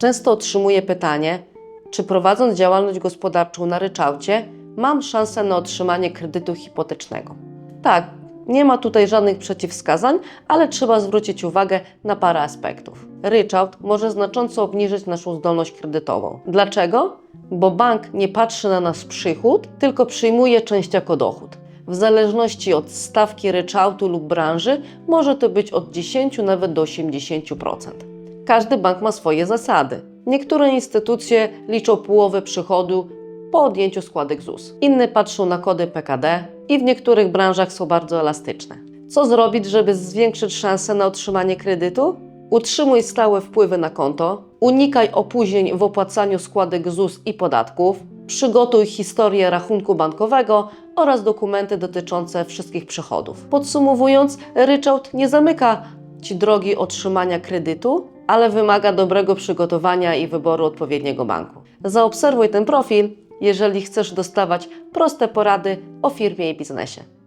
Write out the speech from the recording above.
Często otrzymuję pytanie, czy prowadząc działalność gospodarczą na ryczałcie, mam szansę na otrzymanie kredytu hipotecznego. Tak, nie ma tutaj żadnych przeciwwskazań, ale trzeba zwrócić uwagę na parę aspektów. Ryczałt może znacząco obniżyć naszą zdolność kredytową. Dlaczego? Bo bank nie patrzy na nasz przychód, tylko przyjmuje część jako dochód. W zależności od stawki ryczałtu lub branży może to być od 10 nawet do 80%. Każdy bank ma swoje zasady. Niektóre instytucje liczą połowę przychodu po odjęciu składek ZUS. Inne patrzą na kody PKD i w niektórych branżach są bardzo elastyczne. Co zrobić, żeby zwiększyć szanse na otrzymanie kredytu? Utrzymuj stałe wpływy na konto, unikaj opóźnień w opłacaniu składek ZUS i podatków, przygotuj historię rachunku bankowego oraz dokumenty dotyczące wszystkich przychodów. Podsumowując, ryczałt nie zamyka Ci drogi otrzymania kredytu, ale wymaga dobrego przygotowania i wyboru odpowiedniego banku. Zaobserwuj ten profil, jeżeli chcesz dostawać proste porady o firmie i biznesie.